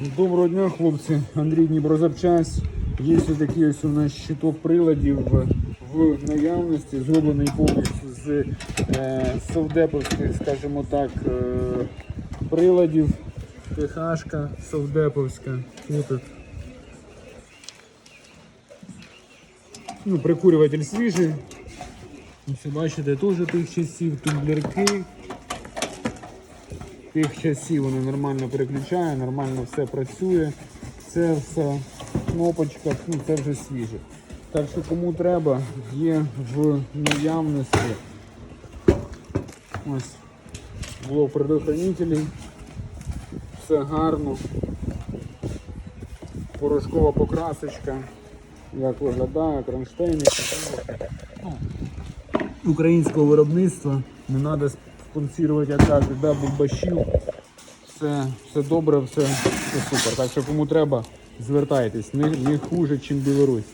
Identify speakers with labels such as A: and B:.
A: Доброго дня, хлопці. Андрій Дніпрозапчасть. Є ось такий ось у нас щиток приладів в, в наявності, зроблений повністю з е, совдеповських, скажімо так, е, приладів. ТХшка совдеповська. Тут. Ну, прикурюватель свіжий. Ось бачите, теж тих часів, тумблерки. Тих часів вони нормально переключає, нормально все працює. Це все в кнопочках, ну це вже свіже. Так що кому треба, є в наявності. Ось блок предохранителей. Все гарно. Порошкова покрасочка. Як виглядає, кронштейни. Українського виробництва. Не треба спонсорувати, як кажуть, да, бульбашів. Все, все добре, все, все супер. Так що кому треба, звертайтесь. Не, не хуже, ніж Білорусь.